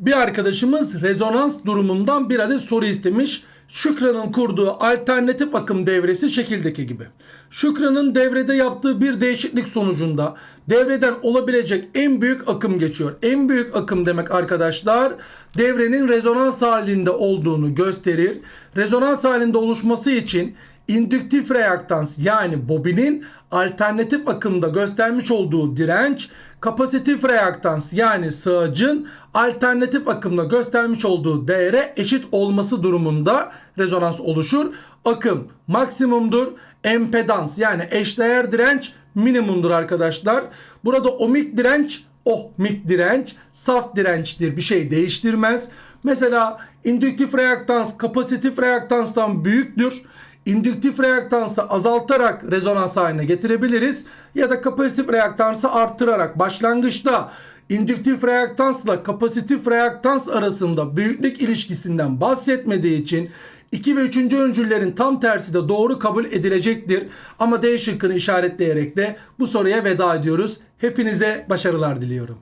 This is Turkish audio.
Bir arkadaşımız rezonans durumundan bir adet soru istemiş. Şükran'ın kurduğu alternatif akım devresi şekildeki gibi. Şükran'ın devrede yaptığı bir değişiklik sonucunda devreden olabilecek en büyük akım geçiyor. En büyük akım demek arkadaşlar devrenin rezonans halinde olduğunu gösterir. Rezonans halinde oluşması için indüktif reaktans yani bobinin alternatif akımda göstermiş olduğu direnç kapasitif reaktans yani sığacın alternatif akımda göstermiş olduğu değere eşit olması durumunda rezonans oluşur. Akım maksimumdur. Empedans yani eşdeğer direnç minimumdur arkadaşlar. Burada ohmik direnç ohmik direnç saf dirençtir bir şey değiştirmez. Mesela indüktif reaktans kapasitif reaktanstan büyüktür. İndüktif reaktansı azaltarak rezonans haline getirebiliriz ya da kapasitif reaktansı arttırarak başlangıçta indüktif reaktansla kapasitif reaktans arasında büyüklük ilişkisinden bahsetmediği için 2 ve 3. öncüllerin tam tersi de doğru kabul edilecektir. Ama D şıkkını işaretleyerek de bu soruya veda ediyoruz. Hepinize başarılar diliyorum.